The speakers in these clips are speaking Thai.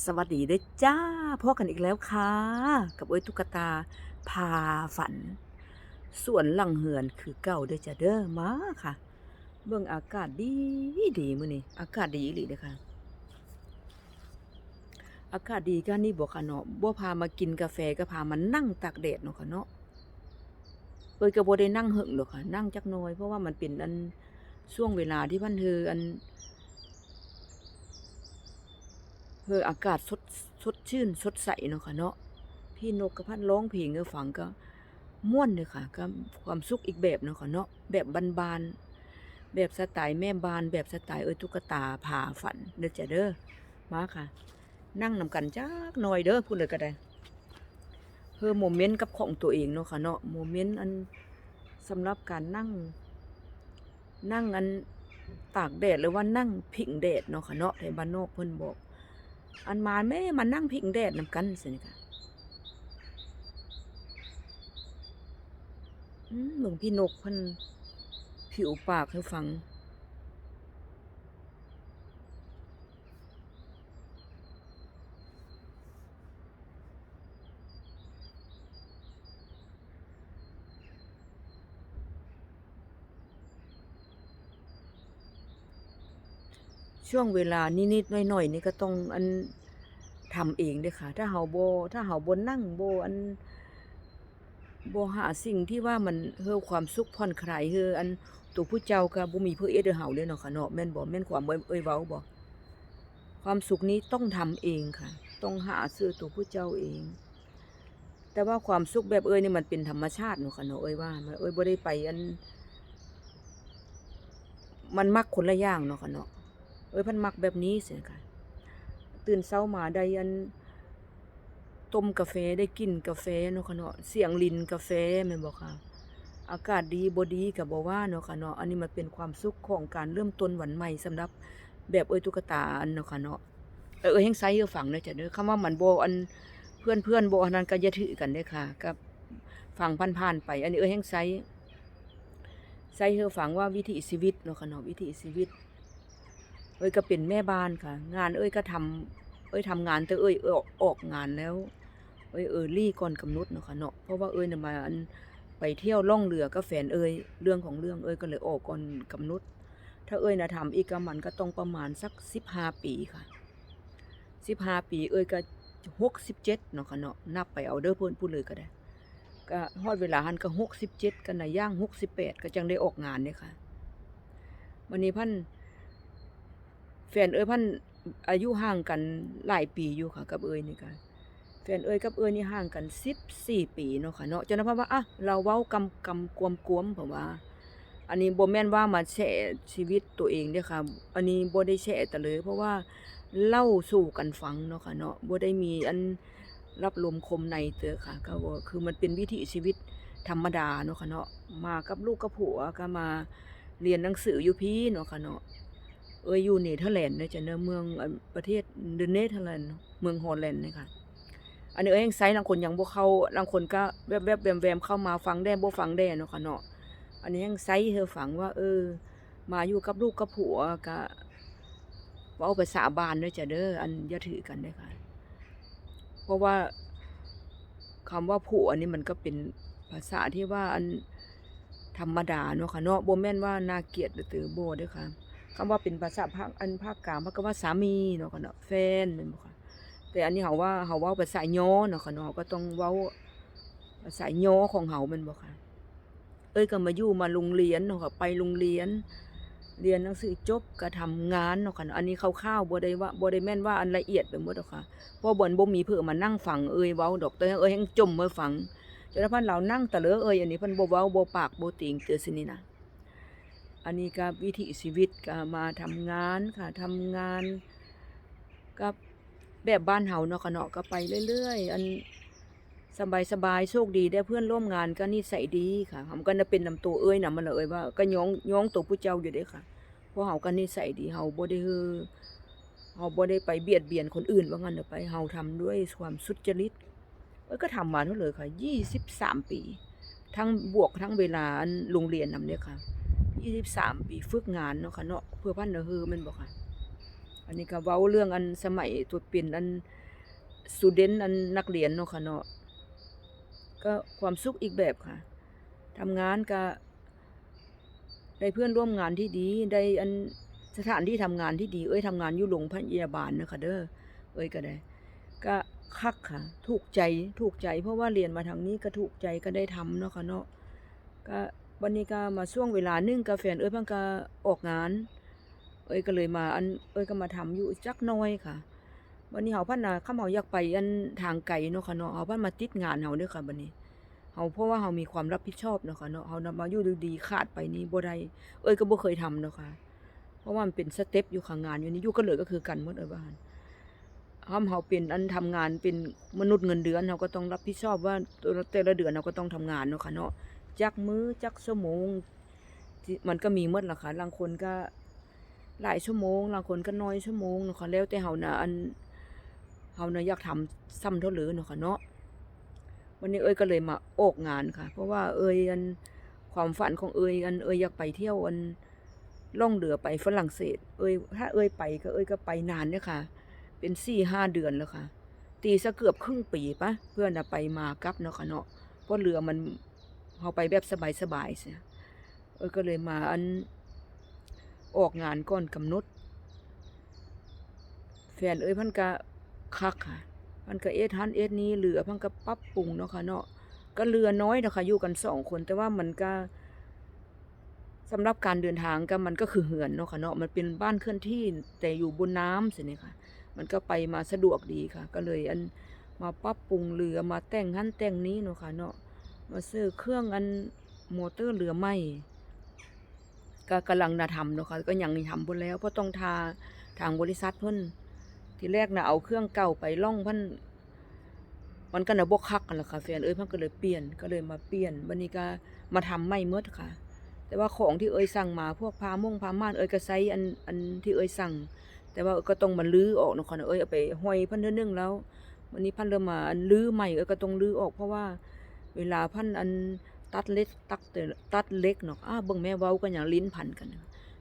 สวัสดีด้จ้าพบกันอีกแล้วค่ะ กับเอ้ยตุ๊กตาพาฝัน ส่วนหลังเหือนคือเก่าเด้อจ้าเด้อมาค่ะ เบิ่งอากาศดีดีมื้อนี้อากาศดีอีหลีเด้อค่ะ อากาศดีกันนี่บ่ค่ะเนาะบ่พามากินกาแฟก็พามานั่งตากแดดเนาะค่ะเนาะเอ้ยก็บ่ได้นั่งหึงดอกค่ะ นั่งจักน่อยเพราะว่ามันเป็นอันช่วงเวลาที่มันเฮืออัน เพื่ ออากาศสดสดชื่นสดใสเนาะค่ะเนาะพี่นกกระพันร้องเพลงให้ฟังก็ม่วนเลยค่ะก็ความสุขอีกแบบเนาะค่ะเนาะแบบบานๆแบบสไตล์แม่บานแบบสไตล์เอ้ยตุ๊กตาผ่าฝันเด้อจ้ะเด้อมาค่ะ นั่งนำกันจักหน่อยเด้อพูดเลยก็ได้เพื่อโมเมนต์กับของตัวเองเนาะค่ะเนาะโมเมนต์อันสำหรับการนั่ง นั่งอันตากแดดหรือว่านั่งผิงแดดเนาะค่ะเนาะในบ้านนอกเพิ่นบอก อันมาแม่มานั่งพิงแดดนำกันสินะค่ะอืมหลวงพี่นกพิ่นผิวปากให้ฟัง ช่วงเวลานิดๆหน่อยๆนี่ก็ต้องอันทำเองเด้อค่ะ ถ้าเฮาบ่ถ้าเฮาบ่นั่งโบอันโบหาสิ่งที่ว่ามันเฮือความสุขผ่อนคลายเฮืออันตัวผู้เจ้าก็บ่มีเพื่อเอ็ดให้เฮาเลยเนาะค่ะเนาะแม่นบ่แม่นความเอ้ยเอว้าบ่ความสุขนี้ต้องทำเองค่ะ ต้องหาซื้อตัวผู้เจ้าเอง แต่ว่าความสุขแบบเอ้ยนี่มันเป็นธรรมชาติเนาะค่ะเนาะเอ้ยว่ามันเอ้ยบ่ได้ไปอัน มันมักคนละอย่างเนาะค่ะเนาะ เอ้ยพันมักแบบนี้เสียค่ะตื่นเช้ามาได้อันต้มกาแฟได้กินกาแฟเนาะค่ะเนาะเสียงลินกาแฟแม่นบ่ค่ะ อากาศดีบดีก็บ่ว่าเนาะค่ะเนาะอันนี้มันเป็นความสุขของการเริ่มต้นวันใหม่สำหรับแบบเอ้ยตุ๊กตาอันเนาะค่ะเนาะเออเอ้ยแฮงไซเออฟังเด้อจ้ะเด้อคำว่ามันโบอันเพื่อนๆบ่อนโบอันนั้นก็ย่าถือกันเด้ค่ะกับฟังผ่านๆไป อันนี้เอ้ยแฮงไซไซเฮอฟังว่าวิถีชีวิตเนาะค่ะเนาะวิถีชีวิต เอ้ยก็เป็นแม่บ้านค่ะ งานเอ้ยก็ทำเอ้ยทำงานแต่เอ้ยอออกออกงานแล้ว เอ้ยเออรี่ก่อนกำหนดเนาะค่ะเนาะเพราะว่าเอ้ยน่ะมาอันไปเที่ยวล่องเรือกับแฟนเอ้ยเรื่องของเรื่องเอ้ยก็เลยออกก่อนกำหนด ถ้าเอ้ยน่ะทำอีกกมันก็ต้องประมาณสัก15ปีค่ะ15ปี เอ้ยก็67เจ็ดเนาะค่ะเนาะนับไปเอาเด้อเพิ่นพูดเลยก็ได้ก็ฮอดเวลาหันก็67กันนะย่าง68ก็จังได้ออกงานเนี่ยค่ะ วันนี้พัน แฟนเอ้ยพันอายุห่างกันหลายปีอยู่ค่ะกับเอ้ยนี่ค่ะแฟนเอ้ยกับเอ้ยนี่ห่างกัน14ปีเนาะค่ะเนาะจนนะเพราะว่าอะเราเว้ากำกำกวมกวมผมว่า อันนี้บ่แม่นว่ามาแชร์ชีวิตตัวเองเด้อค่ะ อันนี้บ่ได้แชร์แต่เลย เพราะว่าเล่าสู่กันฟังเนาะค่ะเนาะบ่ได้มีอันรับลมคมในเตอค่ะ ก็ว่าคือมันเป็นวิถีชีวิตธรรมดาเนาะค่ะเนาะมากับลูกกับผัวก็มาเรียนหนังสืออยู่พี่เนาะค่ะเนาะ เอ้ยอยู่เนเธอร์แลนด์เด้อจ้ะเด้อเมืองประเทศเดนเนเธอร์แลนด์เมืองฮอลแลนด์นี่ค่ะอันนี้เอ้ยยังไซส์บางคนยังบ่เข้าบางคนก็แวบๆแวมๆเข้ามาฟังได้บ่ฟังได้เนาะค่ะเนาะอันนี้ยังไซส์เธอฟังว่า เออ มาอยู่กับลูกกับผัวก็ว้าภาษาบ้านเด้อจ้ะเด้ออันอย่าถือกันเด้อค่ะ เพราะว่าคำว่าผัวนี่มันก็เป็นภาษาที่ว่าอันธรรมดาเนาะค่ะเนาะโบแม่นว่านาเกียดหรือตือบ่เด้อค่ะ คำว่าเป็นภาษาภาคอันภาคกลางมันก็ว่าสามีเนาะค่ะเนาะแฟนแม่นบ่ค่ะแต่อันนี้เฮาว่าเฮาว้าภาษาย้อเนาะค่ะเนาะก็ต้องเว้าภาษาย้อของเฮาแม่นบ่ค่ะ เอ้ยก็มาอยู่มาโรงเรียนเนาะค่ะไปโรงเรียน เรียนหนังสือจบก็ทำงานเนาะค่ะเนาะอันนี้คร่าวๆบ่ได้ว่าบ่ได้แม่นว่าอันละเอียดไปหมดดอกค่ะเพราะบ่นบ่มีเพื่อมานั่งฟังเอ้ยเว้าดอกแต่เอ้ยยังจมมาฟังจนพันเรานั่งตะเลอเอ้ยอันนี้พิ่นบ่เว้าบ่ปากบ่ติงเตือซินี่นะ อันนี้ก็วิถีชีวิตก็มาทำงานค่ะทำงานกับแบบบ้านเฮาเนาะค่ะเนาะก็ไปเรื่อยๆ อันสบายๆโชคดีได้เพื่อนร่วมงานก็นิสัยดีค่ะเฮาก็น่ะเป็นนำตัวเอ้ยนำมันเลยว่า ก็ย้องย้องตัวผู้เจ้าอยู่เด้ค่ะเพราะเฮาก็นิสัยดีเฮาบ่ได้ฮือเฮาบ่ได้ไปเบียดเบียนคนอื่นว่างั้นเด้อไปเฮาทำด้วยความสุจริตเอ้ยก็ทำมาเท่าเลยค่ะ 23 ปี ทั้งบวกทั้งเวลาอันโรงเรียนนำเนี่ยค่ะ 23ปีฝึกงานเนาะค่ะเนาะเพื่อพันเดอเฮอม่นบ่ค่ะ อันนี้ก็เว้าเรื่องอันสมัยตัวเป็นอันสูเดนอันนักเรียนเนาะค่ะเนาะก็ความสุขอีกแบบค่ะทำงานก็ได้เพื่อนร่วมงานที่ดีได้อันสถานที่ทำงานที่ดี เอ้ยทำงานอยู่โรงพยาบาลเนาะค่ะเด้อเอ้ยก็ได้ ก็คักค่ะ ถูกใจถูกใจ เพราะว่าเรียนมาทางนี้ก็ถูกใจก็ได้ทำเนาะค่ะเนาะก็ วันนี้ก็มาช่วงเวลานึ่งกาแฟนเอ้ยพิ่นก็ออกงาน เอ้ยก็เลยมาอันเอ้ยก็มาทำอยู่จักน้อยค่ะวันนี้เฮาพันน่ะคำเฮาอยากไปอันทางไกลเนาะค่ะเนาะเฮาพันมาติดงานเฮาเด้อค่ะบัดนี้เฮาเพราะว่าเฮามีความรับผิดชอบเนาะค่ะเนาะเฮานำมาอยู่ดีๆขาดไปนี่บ่ได้เอ้ยก็บ่เคยทำเนาะค่ะ เพราะว่ามันเป็นสเต็ปอยู่ข้างงานอยู่นี่อยู่กันเลยก็คือกันหมดเอ้ยว่าหั่นคำเฮาเป็นอันทำงานเป็นมนุษย์เงินเดือนเฮาก็ต้องรับผิดชอบว่าแต่ละเดือนเราก็ต้องทำงานเนาะค่ะเนาะ จักมื้อจักชั่วโมง มันก็มีหมดล่ะค่ะบางคนก็หลายชั่วโมงบางคนก็น้อยชั่วโมงนะคะแล้วแต่เฮาน่ะอันเฮาน่ะอยากทำซ้ำเท่าหลือเนาะค่ะเนาะวันนี้เอ้ยก็เลยมาออกงานค่ะ เพราะว่าเอ้ยอันความฝันของเอ้ยอันเอ้ยอยากไปเที่ยวอันล่องเรือไปฝรั่งเศส เอ้ยถ้าเอ้ยไปก็เอ้ยก็ไปนานเนี่ยค่ะ เป็น4-5เดือนแล้วค่ะ ตีซะเกือบครึ่งปีปะเพื่อนะไปมากับเนาะค่ะเนาะเพราะเรือมัน เฮาไปแบบสบายๆเสียเอ้ยก็เลยมาอันออกงานก่อนกำหนด แฟนเอ้ยพันก็คักค่ะพันก็เอ็ดหันเอ็ดนี้เหลือพันก็ปรับปรุงเนาะค่ะเนาะก็เรือน้อยเนาะค่ะอยู่กันสองคน แต่ว่ามันก็สำหรับการเดินทางก็มันก็คือเหือนเนาะค่ะเนาะมันเป็นบ้านเคลื่อนที่แต่อยู่บนน้ำสินี่ค่ะ มันก็ไปมาสะดวกดีค่ะ ก็เลยอันมาปรับปรุงเรือมาแต่งหันแต่งนี้เนาะค่ะเนาะ มาซื้อเครื่องอันมอเตอร์เรือใหม่ก็กำลังนะทำเนาะค่ะก็ยังทำพุ่นแล้วเพราะต้องทาทางบริษัทเพิ่นทีแรกนะเอาเครื่องเก่าไปล่องเพิ่นมันก็น่ะบ่คักกันละค่ะแฟนเอ้ยเพิ่นก็เลยเปลี่ยนก็เลยมาเปลี่ยนวันนี้ก็มาทำใหม่หมดค่ะ แต่ว่าของที่เอ้ยสั่งมาพวกผ้าม่งผ้าม่านเอ้ยก็ใช้อันอันที่เอ้ยสั่ง แต่ว่าก็ต้องมาลื้อออกเนาะค่ะเอ้ยเอาไปห้อยเพิ่นเทื่อนึงแล้ววันนี้พันเริ่มมาอันลื้อใหม่เอ้ยก็ต้องลื้อออกเพราะว่า เวลาพันอันตัดเล็กตัดเตอตัดเล็กเนาะอ้าเบิ่งแม่เว้ากันอย่างลิ้นพันกัน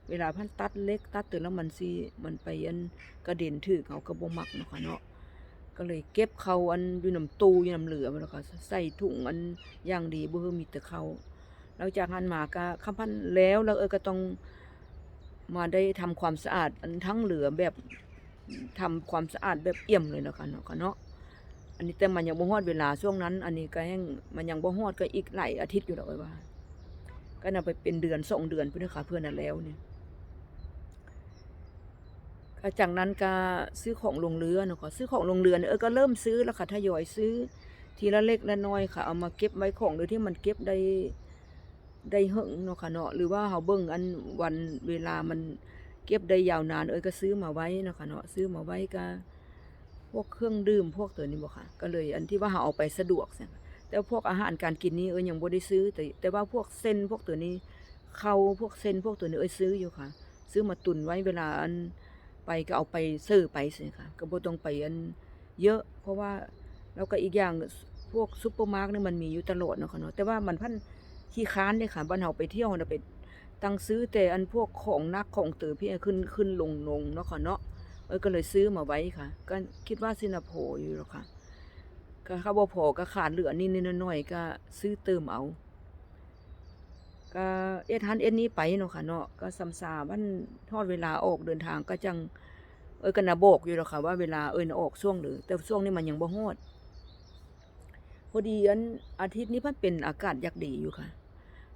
เวลาพันตัดเล็ก ตัดเตอแล้วมันสิมันไปอันกระเด็นถือเขาก็บ่มักเนาะค่ะเนาะก็เลยเก็บเขาอันอยู่น้ำตู้อยู่น้ำเหลือแล้วก็ใส่ถุงอันอย่างดีบ่อมีแต่เขาหลังจากนั้นมาก็คำพันแล้วแล้วเอ้ยก็ต้องมาได้ทำความสะอาดอันทั้งเหลือแบบทำความสะอาดแบบเอี่ยมเลยเนาะคะเนาะเนาะ อันนี้แต่มันยังบ่ฮอดเวลาช่วงนั้น อันนี้ก็แห้งมันยังบ่ฮอดก็อีกหลายอาทิตย์อยู่ดอกไว้ว่า ก็น่าไปเป็นเดือนสองเดือนเพุ่นเด้อค่ะเพื่อนน่ะแล้วเนี่ยก็จากนั้นก็ซื้อของลงเรือเนาะค่ะซื้อของลงเรือเนี่ยเออก็เริ่มซื้อแล้วค่ะทยอยซื้อ ทีละเล็กละน้อยค่ะ เอามาเก็บไว้ของโดยที่มันเก็บได้ได้หึงเนาะค่ะเนาะหรือว่าเฮาเบิ่งอันวันเวลามันเก็บได้ยาวนาน เอ้ยก็ซื้อมาไว้เนาะค่ะเนาะซื้อมาไว้ก็ พวกเครื่องดื่มพวกตัวนี้บ่ค่ะ ก็เลยอันที่ว่าเฮาเอาไปสะดวกใช่แต่พวกอาหารการกินนี่เอ้ยยังบ่ได้ซื้อ แต่แต่ว่าพวกเส้นพวกตัวนี้เข้าพวกเส้นพวกตัวนี้เอ้ยซื้ออยู่ค่ะ ซื้อมาตุนไว้เวลาอันไปก็เอาไปซื้อไปสิค่ะก็บ่ต้องไปอันเยอะ เพราะว่าแล้วก็อีกอย่างพวกซุปเปอร์มาร์เกนี่มันมีอยู่ตลอดเนาะค่ะเนาะแต่ว่ามันพันขี้ค้านเด้ค่ะบ้านเฮาไปเที่ยวน่ะไปตั้งซื้อแต่อันพวกของนักของเตือพี่ขึ้นขึ้นลงลงเนาะค่ะเนาะ อ้ยก็เลยซื้อมาไว้ค่ะ ก็คิดว่าสินะโผอยู่หรอกค่ะ ก็ถ้าบ่พก็ขาดเหลือนิดๆหน่อยๆก็ซื้อเติมเอา ก็เอ็ดหันเอ็ดนี้ไปเนาะค่ะเนาะก็ซ้ำซาวันทอดเวลาออกเดินทางก็จัง เอ้ยก็น่ะบกอยู่หรอกค่ะว่าเวลาเอ้ยน่ะออกช่วงหรือ แต่ช่วงนี้มันยังบ่ฮอดพอดีอันอาทิตย์นี้มันเป็นอากาศยักดีอยู่ค่ะ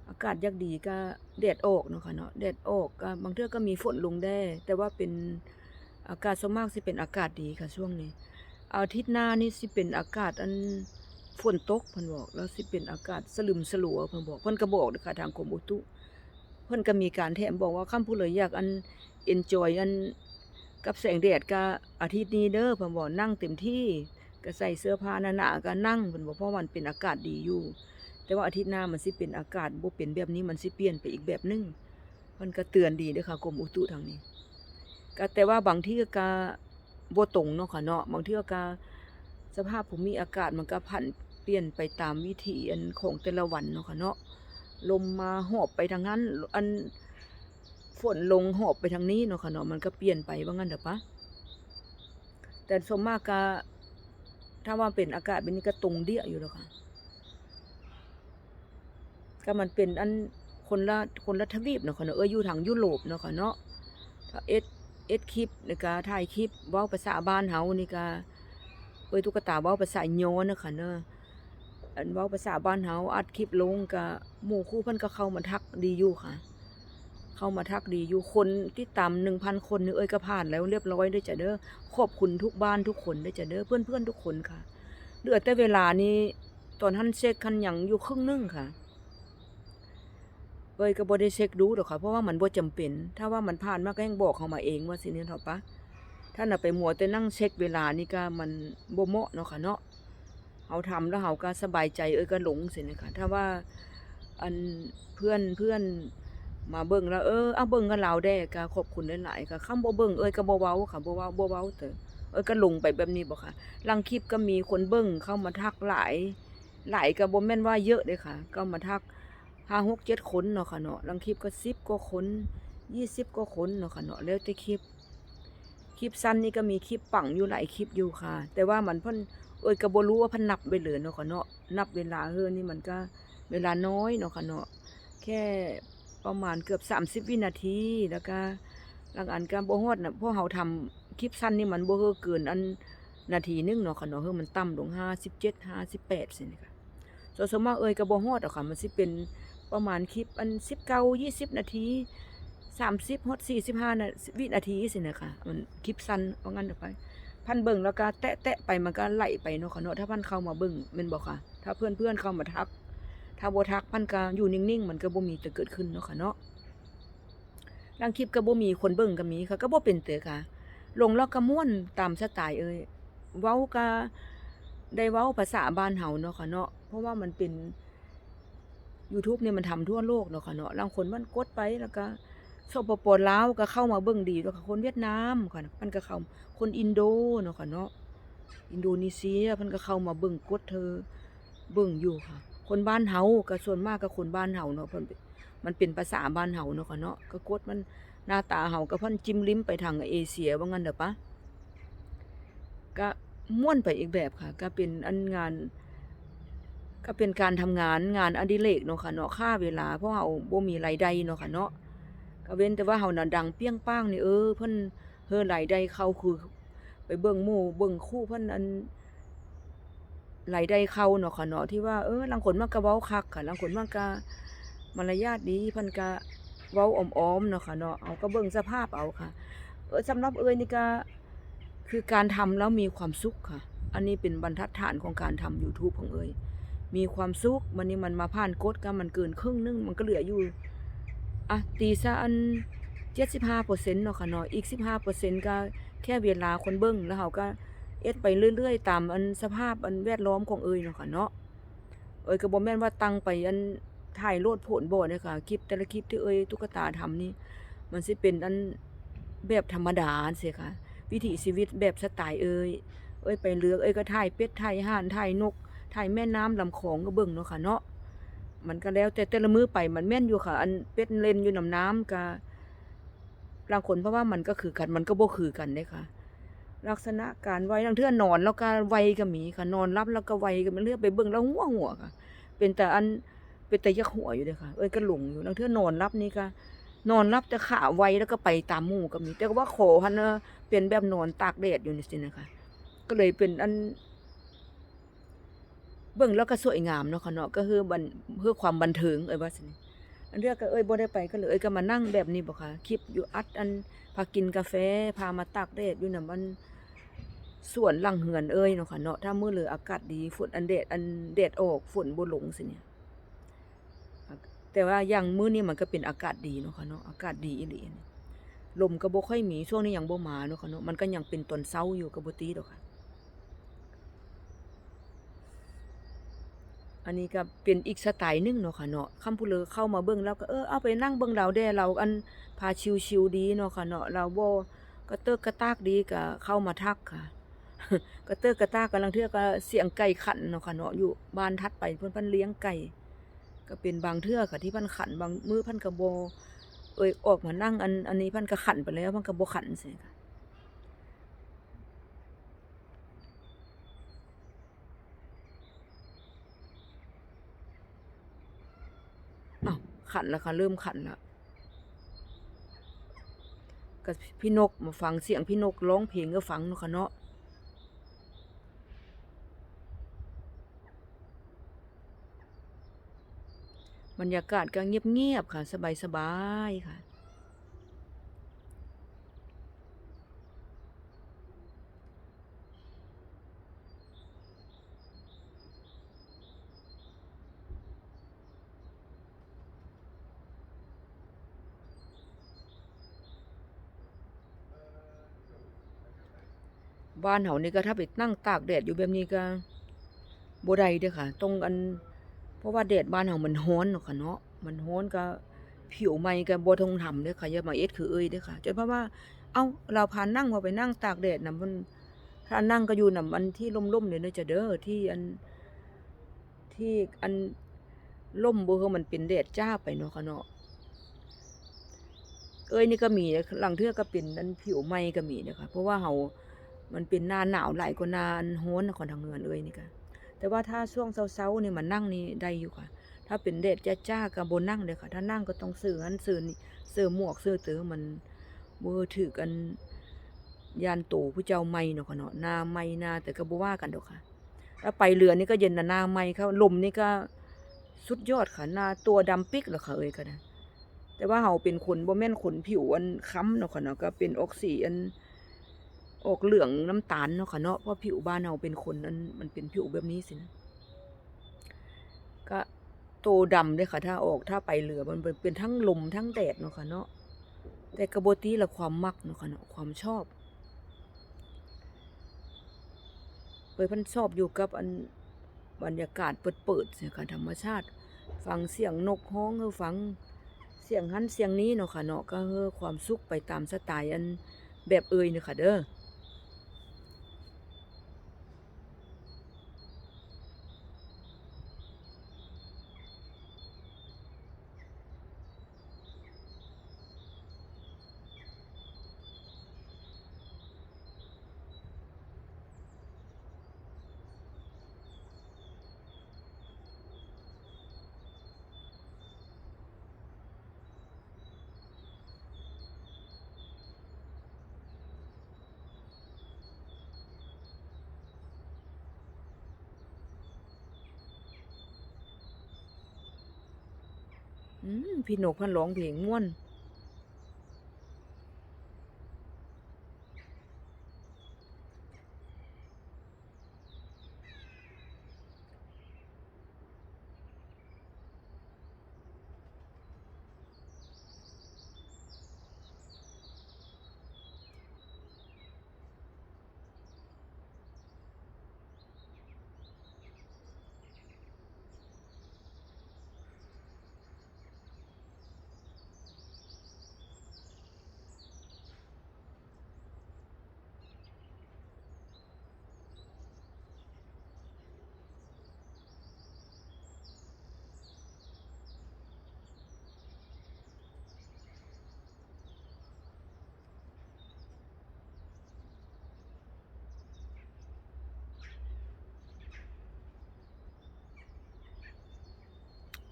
อากาศยักดีก็แดดออกเนาะค่ะเนาะแดดออกก็บางเทื่อก็มีฝนลงได้ แต่ว่าเป็น อากาศส่วนมากสิเป็นอากาศดีค่ะช่วงนี้ อาทิตย์หน้านี่สิเป็นอากาศอันฝนตกเพิ่นบอกแล้วสิเป็นอากาศสลึมสลัวเพิ่นบอกเพิ่นก็บอกเด้อค่ะทางกรมอุตุเพิ่นก็มีการแถมบอกว่าคันผู้ใดอยากอัน enjoy อันกับแสงแดดก็อาทิตย์นี้เด้อเพิ่นบอกนั่งเต็มที่ก็ใส่เสื้อผ้าหนาๆก็นั่งเพิ่นบอกเพราะมันเป็นอากาศดีอยู่ แต่ว่าอาทิตย์หน้ามันสิเป็นอากาศบ่เป็นแบบนี้มันสิเปลี่ยนไปอีกแบบหนึงเพิ่นก็เตือนดีเด้อค่ะกรมอุตุทางนี้ ก็แต่ว่าบางที่ก็บ่ตรงเนาะค่ะเนาะบางที่ก็สภาพภูมิอากาศมันก็ผันเปลี่ยนไปตามวิถีอันของแต่ละวันเนาะค่ะเนาะลมมาหอบไปทางนั้น อันฝนลงหอบไปทางนี้เนาะค่ะเนาะมันก็เปลี่ยนไปว่างั้นเด้อปะแต่ส่วนมากก็ถ้าว่าเป็นอากาศแบบนี้ก็ตรงเดียอยู่แล้วค่ะก็มันเป็นอันคนละคนละทวีปเนาะค่ะเนาะเอออยู่ทางยุโรปเนาะค่ะเนาะถ้าเอส เอสคลิปนี่ก็ถ่ายคลิปเว้าภาษาบ้านเฮานี่ก็เอ้ยตุ๊กตาเว้าภาษาโยนนะคะเนาะอันเว้าภาษาบ้านเฮาอัดคลิปลงก็หมู่คู่เพิ่นก็เข้ามาทักดีอยู่ค่ะ เข้ามาทักดีอยู่คนที่ตาม1,000คนนี่เอ้ยก็ผ่านแล้วเรียบร้อยเด้อจ้ะเด้อขอบคุณทุกบ้านทุกคนเด้อจ้ะเด้อเพื่อนๆทุกคนค่ะเหลือแต่เวลานี้ตอนทันเช็คคันหยังอยู่ครึ่งนึงค่ะ เอ้ยก็บ่ได้เช็คดูดอกค่ะเพราะว่ามันบ่จำเป็น ถ้าว่ามันผ่านมาก็ยังบอกเขามาเองว่าสิเนี่ยเถอะปะถ้าน่ะไปมัวแต่นั่งเช็คเวลานี่ก็มันบ่เหมาะเนาะค่ะเนาะเฮาทำแล้วเฮาก็สบายใจเอ้ยก็หลงสินะคะถ้าว่าอันเพื่อนเพื่อนมาเบิ่งแล้วเออเอาเบิ่งกับเราแด้ก็ขอบคุณหลายๆก็คำบ่เบิ่งเอ้ยก็บ่เว้าค่ะบ่เว้าบ่เว้าเด้อเอ้ยก็ลงไปแบบนี้บ่ค่ะลังคลิปก็มีคนเบิ่งเข้ามาทักหลายหลายก็บ่แม่นว่าเยอะเด้ค่ะ ก็มาทัก ห้าหกเจ็ดคนเนาะค่ะเนาะลังคลิปก็สิบกว่าคนยี่สิบกว่าคนเนาะค่ะเนาะแล้วแต่คลิป คลิปสั้นนี่ก็มีคลิปปังอยู่หลายคลิปอยู่ค่ะ แต่ว่ามันพ่นเอ้ยก็บ่รู้ว่าพ่นนับไปเหลยเนาะค่ะเนาะนับเวลาเฮ้อนี่มันก็เวลาน้อยเนาะค่ะเนาะแค่ประมาณเกือบ30วินาทีแล้วก็บางอันก็บ่ฮอดนะพราะเฮาทำคลิปสั้นนี่มันโบเฮอเกินอันนาทีนึงเนาะค่ะเนาะเฮ้อมันต่ำลง57 58สินี่ค่ะส่วนสวนมากเอ้ยก็บ่ฮอดอกค่ะมันสิเป็น ประมาณคลิปอันสิบเก้ายี่สิบนาทีสามสิบฮอดสี่สิบห้านาวินาทีสินะคะมันคลิปสั้นว่างั้นเดี๋ยวไป พันเบิ่งแล้วก็แตะแตะไปมันก็ไหลไปเนาะค่ะเนาะถ้าพันเข้ามาเบิ่งม่นบ่ค่ะ ถ้าเพื่อนเพื่อนเข้ามาทัก ถ้าบทักพันก็อยู่นิ่งๆมันก็บ่มีแต่เกิดขึ้นเนาะค่ะเนาะบางคลิปก็บ่มีคนเบิ่งก็มีค่ะก็บ่เป็นเตอค่ะ ลงแล้วก็ม่วนตามสไตล์เอ้ยเว้าก็ได้เว้าภาษาบ้านเฮาเนาะค่ะเนาะเพราะว่ามันเป็น YouTube เนี่ยมันทำทั่วโลกเนาะค่ะเนาะลางคนมันกดไปแล้วก็สปปลาวก็เข้ามาเบิ่งดีแล้วก็คนเวียดนามค่ะมันก็เข้าคนอินโดเนาะค่ะเนาะอินโดนีเซียเพิ่นก็เข้ามาเบิ่งกดเธอเบิ่งอยู่ค่ะ คนบ้านเฮาก็ส่วนมากก็คนบ้านเฮาเนาะเพิ่นมันเป็นภาษาบ้านเฮาเนาะค่ะเนาะก็กดมันหน้าตาเฮาก็พิ่นจิ้มลิ้มไปทางเอเชียว่างั้นเด้อปะก็ม่วนไปอีกแบบค่ะ ก็เป็นอันงาน ก็เป็นการทำงานงานอดิเรกเนาะค่ะเนาะค่าเวลาเพราะเฮาบ่มีรายได้เนาะค่ะเนาะก็เว้นแต่ว่าเฮาน่ะดังเปรี้ยงป้างนี่เออเพิ่นเฮ็ดรายได้เข้าคือ ไปเบิ่งหมู่เบิ่งคู่เพิ่นอันรายได้เข้าเนาะค่ะเนาะที่ว่าเออลางคนมันก็เว้าคักค่ะลางคนมันก็มารยาทดีเพิ่นก็เว้าอ้อมๆเนาะค่ะเนาะเอาก็เบิ่งสภาพเอาค่ะ เออสำหรับเอ้ยนี่ก็คือการทำแล้วมีความสุขค่ะ อันนี้เป็นบรรทัดฐานของการทำ YouTube ของเอ้ย มีความสุขมันนี่มันมาผ่านกฎก็มันเกินครึ่งนึงมันก็เหลืออยู่อะตีซะอัน75%เปอร์เซ็นต์เนาะค่ะเนาะอีก15%ก็แค่เวลาคนเบิ่งแล้วเฮาก็เอ็ดไปเรื่อยๆ ตามอันสภาพอันแวดล้อมของเอยเนาะค่ะเนาะเอยก็บ่แม่นว่าตั้งไปอันถ่ายโลดโผนบ่เด้อค่ะคลิปแต่ละคลิปที่เอยตุ๊กตาทำนี่มันสิเป็นอันแบบธรรมดาเสียค่ะ วิถีชีวิตแบบสไตล์เอยเอ้ยไปเลือกเอ้ยก็ถ่ายเป็ดถ่ายห่านถ่ายนก ถ่ายแม่น้ำลำคลองก็เบิ่งเนาะค่ะเนาะมันก็แล้วแต่แต่ละมือไปมันแม่นอยู่ค่ะ อันเป็ดเล่นอยู่น้ำน้ำก็บางคนเพราะว่ามันก็คือกันมันก็บ่คือกันเด้ค่ะ ลักษณะการไว้ลางเทื่อนอนแล้วก็ไวก็มีค่ะนอนรับแล้วก็ไวก็มีเลือกไปเบิ่งแล้วหัวหัวค่ะ เป็นแต่อันเป็นแต่ยักหัวอยู่เด้ค่ะ เอ้ยก็หลงอยู่ลางเทื่อนอนรับนี่ก็นอนรับแต่ขาไวแล้วก็ไปตามหมู่ก็มี แต่ว่าขอหันเนาะเป็นแบบนอนตากแดดอยู่นี่สินะคะก็เลยเป็นอัน เบิ่งแล้วก็สวยงามเนาะค่ะเนาะก็คือบันเพื่อความบันเทิงเอ้ยว่าซั่นอันเรียกก็เอ้ยบ่ได้ไปก็เลยเอ้ยก็มานั่งแบบนี้บ่ค่ะคลิปอยู่อัดอันพากินกาแฟพามาตากแดดอยู่น่ะมันสวนหลังเหือนเอ้ยเนาะค่ะเนาะถ้ามื้อเหลืออากาศดีฝนอันแดดอันแดดออกฝนบ่ลงสิเนี่ยแต่ว่าอย่างมื้อนี้มันก็เป็นอากาศดีเนาะค่ะเนาะอากาศดีอีหลีเนี่ยลมก็บ่ค่อยมีช่วงนี้ยังบ่มาเนาะค่ะเนาะมันก็ยังเป็นตอนเช้าอยู่ก็บ่ตีดอกค่ะ อันนี้ก็เป็นอีกสไตล์หนึงเนาะค่ะเนาะคำผู้เลอเข้ามาเบิ่งแล้วก็เออเอาไปนั่งเบิ่งเราแด้เราอันพาชิวๆดีเนาะค่ะเนาะเราบ่กระเติกกระตากดีก็เข้ามาทักค่ะกระเติกกระตากกำลังเทื่อก็เสียงไก่ขันเนาะค่ะเนาะอยู่บ้านทัดไปเพิ่นเพิ่นเลี้ยงไก่ก็เป็นบางเทื่อค่ะที่เพิ่นขันบางมื้อเพิ่นก็บ่เอ้ยออกมานั่งอันอันนี้เพิ่นก็ขันไปแล้วเพิ่นก็บ่ขันสิค่ะ ขันแล้วค่ะ เริ่มขันแล้วก็พี่นกมาฟังเสียงพี่นกร้องเพลงก็ฟังเนาะค่ะเนาะบรรยากาศก็เงียบๆค่ะ สบายๆค่ะ บ้านเฮานี่ก็ถ้าไปนั่งตากแดดอยู่แบบนี้ก็บ่ได้เด้อค่ะตรงอัน เพราะว่าแดดบ้านเฮามันร้อนเนาะค่ะเนาะมันร้อนก็ผิวไหม้ก็บ่ต้องทำเด้อค่ะอย่ามาเอ็ดคือเอ้ยเด้อค่ะจนเพราะว่า เอ้าเราพานั่งว่าไปนั่งตากแดดน่ะมันถ้านั่งก็อยู่น่ะมันที่ร่มๆเนี่ยเด้อจ้ะเด้อที่อันที่อันร่มบ่คือมันเป็นแดดจ้าไปเนาะค่ะเนาะเอ้ยนี่ก็มีหลังเทือก็เป็นอันผิวไหม้ก็มีเด้อค่ะเพราะว่าเฮา มันเป็นหน้าหนาวหลายกว่าหน้าอ้นครทางเหนือเอ้ยนี่ก็แต่ว่าถ้าช่วงเช้าๆนี่มันนั่งนี่ได้อยู่ค่ะ ถ้าเป็นแดดจ้าๆก็บ่นั่งเด้อค่ะ ถ้านั่งก็ต้องซื้ออันซื้อนี่ซื้อหมวกซื้อเตือมันเบ่ถือกันยานโตผู้เจ้าไม้เนาะค่ะเนาะนาไม้หน้าแต่ก็บว่ากันดอกค่ะถ้าไปเรือนี่ก็เย็นนะนาไม้ค่ะลมนี่ก็สุดยอดค่ะนาตัวดำปิกแล้วค่ะเอ้ยก็นะแต่ว่าเฮาเป็นคนบ่แม่นขนผิวอันค้ำเนาะค่ะเนาะก็เป็นออกสีอัน ออกเหลืองน้ำตาลเนาะค่ะเนาะเพราะผิวบ้านเฮาเป็นคนอันมันเป็นผิวแบบนี้สินะก็โตดำเด้อค่ะ ถ้าออกถ้าไปเรือมันเป็นปนทั้งลมทั้งแดดเนาะค่ะเนาะแต่กะบ่ติละความมักเนาะค่ะเนาะความชอบเอ้ยเพันชอบอยู่กับอันบรรยากาศเปิดๆเสียค่ะธรรมชาติ ฟังเสียงนกฮ้องเออฟังเสียงหันเสียงนี้เนาะค่ะเนาะก็เฮอความสุขไปตามสไตล์อันแบบเอ่ยเนาะค่ะเด้อ พี่นกพันร้องเพลงม่วน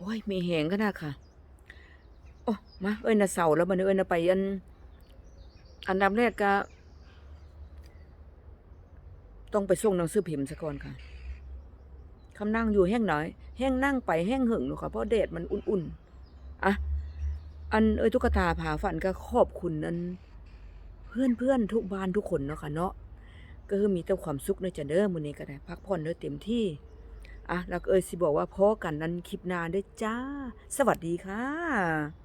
อ้ยมีแหงก็น่าค่ะโอ้มาเอ้ยน่ะเสาร์แล้วบันเอ้ยน่ะไปอัน อันดับแรกก็ ต้องไปส่งหนังสือพิมพ์ซะก่อนค่ะคำนั่งอยู่แห้งหน่อย แห้งนั่งไปแห้งหึงเนาะค่ะเพราะแดดมันอุ่นๆอะอันเอ้ยตุ๊กตาผาฝันก็ขอบคุณอัน เพื่อนๆทุกบ้านทุกคนเนาะค่ะเนาะก็คือมีแต่ความสุขเนาะจ้ะเด้อมื้อนี้ก็ได้พักผ่อนเด้อเต็มที่ อะแล้วก็เอ้ยสิบอกว่าพอกันนั้นคลิปหน้าได้จ้า สวัสดีค่ะ